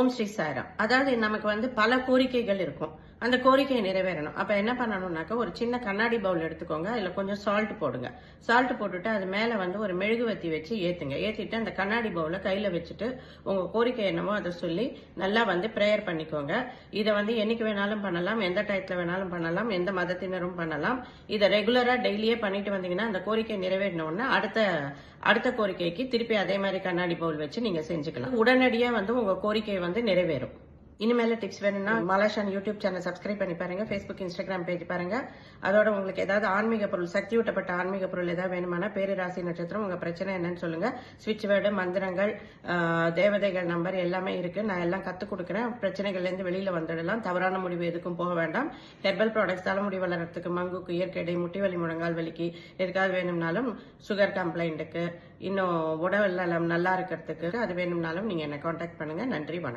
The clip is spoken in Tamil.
ஓம் ஸ்ரீ சாய்ராம் அதாவது நமக்கு வந்து பல கோரிக்கைகள் இருக்கும். அந்த கோரிக்கையை நிறைவேறணும். அப்போ என்ன பண்ணணும்னாக்கா ஒரு சின்ன கண்ணாடி பவுல் எடுத்துக்கோங்க. அதில் கொஞ்சம் சால்ட் போடுங்க. சால்ட் போட்டுட்டு அது மேலே வந்து ஒரு மெழுகுவத்தி வச்சு ஏற்றுங்க ஏற்றிட்டு அந்த கண்ணாடி பவுல கையில் வச்சுட்டு உங்கள் கோரிக்கை என்னமோ அதை சொல்லி நல்லா வந்து ப்ரேயர் பண்ணிக்கோங்க. இதை வந்து என்னைக்கு வேணாலும் பண்ணலாம் எந்த டயத்தில் வேணாலும் பண்ணலாம் எந்த மதத்தினரும் பண்ணலாம். இதை ரெகுலராக டெய்லியே பண்ணிட்டு வந்தீங்கன்னா அந்த கோரிக்கை நிறைவேறினோடனே அடுத்த அடுத்த கோரிக்கைக்கு திருப்பி அதே மாதிரி கண்ணாடி பவுல் வச்சு நீங்கள் செஞ்சுக்கலாம். உடனடியாக வந்து உங்கள் கோரிக்கை வந்து நிறைவேறும். இனிமேல டிப்ஸ் வேணும்னா மாலாஷான் யூடியூப் சேனல் சப்ஸ்கிரைப் பண்ணி பாருங்க. ஃபேஸ்புக் இன்ஸ்டாகிராம் பேஜ் பாருங்க. அதோட உங்களுக்கு ஏதாவது ஆன்மீக பொருள் சக்தி ஊட்டப்பட்ட ஆன்மீக பொருள் ஏதாவது வேணுமானா பேரு ராசி நட்சத்திரம் உங்க பிரச்சனை என்னன்னு சொல்லுங்க. ஸ்விட்ச் வேர்டு மந்திரங்கள் தேவதைகள் நம்பர் எல்லாமே இருக்கு. நான் எல்லாம் கத்துக் கொடுக்குறேன். பிரச்சனைகள்ல இருந்து வெளியில வந்துடலாம். தவறான முடிவு எதுக்கும் போக வேண்டாம். ஹெர்பல் ப்ராடக்ட்ஸ் தலைமுடி வளர்றதுக்கு மங்குக்கு இயற்கை முட்டி வலி முழங்கால் வலிக்கு எதுக்காவது வேணும்னாலும் சுகர் கம்ப்ளைண்ட்டுக்கு இன்னும் உடல் நலம் நல்லா இருக்கிறதுக்கு அது வேணும்னாலும் நீங்க என்ன காண்டாக்ட் பண்ணுங்க. நன்றி வணக்கம்.